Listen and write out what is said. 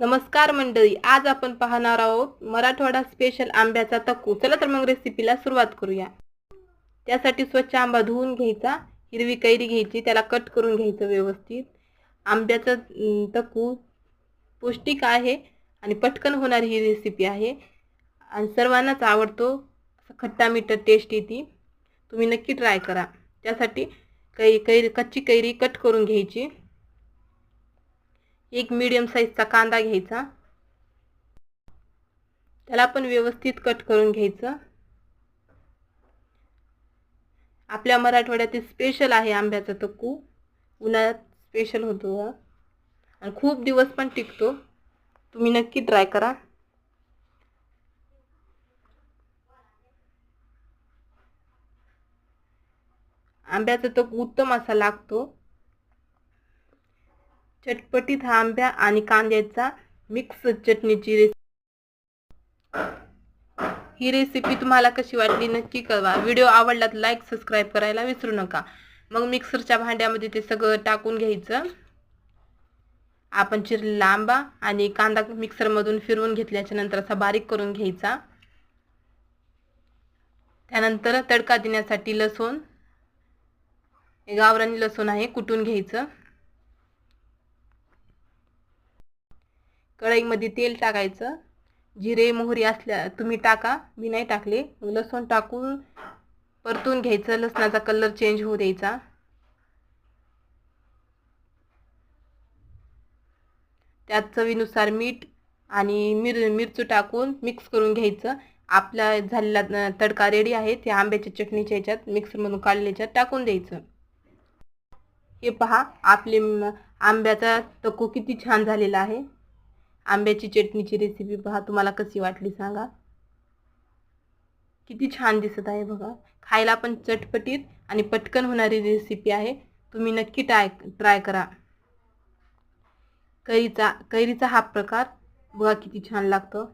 नमस्कार मंडळी आज आपण पाहणार आहोत मराठवाडा स्पेशल आंब्याचा तक्कू. चला तर मग रेसिपीला सुरुवात करूया. त्यासाठी स्वच्छ आंबा धुवून घ्यायचा हिरवी कैरी घ्यायची त्याला कट करून घ्यायचं व्यवस्थित. आंब्याचं तक्कू पौष्टिक आहे आणि पटकन होणारी ही रेसिपी आहे. आणि सर्वांनाच आवडतो खट्टा मीठ टेस्ट येते. तुम्ही नक्की ट्राय करा. त्यासाठी कै कैरी कच्ची कैरी कट करून घ्यायची. एक मीडियम साईजचा कांदा घ्यायचा. त्याला पण व्यवस्थित कट करून घ्यायचं. आपल्या मराठवाड्यातील स्पेशल आहे आंब्याचा तक्कू. उन्हाळ्यात स्पेशल होतो हा. आणि खूप दिवस पण टिकतो. तुम्ही नक्की ट्राय करा. आंब्याचा तो उत्तम असा लागतो. चटपटीत आंब्या आणि कांद्याचा मिक्स चटणीची रेसिपी ही रेसिपी तुम्हाला कशी वाटली नक्की कळवा. व्हिडिओ आवडला तर लाईक सबस्क्राईब करायला विसरू नका. मग मिक्सरच्या भांड्यामध्ये ते सगळं टाकून घ्यायचं. आपण चिरलेला आंबा आणि कांदा मिक्सरमधून फिरवून घेतल्याच्या नंतर असा बारीक करून घ्यायचा. त्यानंतर तडका देण्यासाठी लसूण गावरानी लसूण आहे कुटून घ्यायचं. कढईमध्ये तेल टाकायचं. जिरे मोहरी असल्या तुम्ही टाका. मी नाही टाकले. लसूण टाकून परतून घ्यायचं. लसणाचा कलर चेंज होऊ द्यायचा. त्यात चवीनुसार मीठ आणि मिर मिरचू टाकून मिक्स करून घ्यायचं. आपला झालेला तडका रेडी आहे. ते आंब्याच्या चटणीच्या ह्याच्यात मिक्सरमधून काढल्याच्यात टाकून द्यायचं. हे पहा आपले आंब्याचा तको किती छान झालेला आहे. आंब्याची चटणीची रेसिपी पहा तुम्हाला कशी वाटली सांगा. किती छान दिसत आहे बघा. खायला पण चटपटीत आणि पटकन होणारी रेसिपी आहे. तुम्ही नक्की ट्राय ट्राय करा. कैरीचा कैरीचा हा प्रकार बघा किती छान लागतं.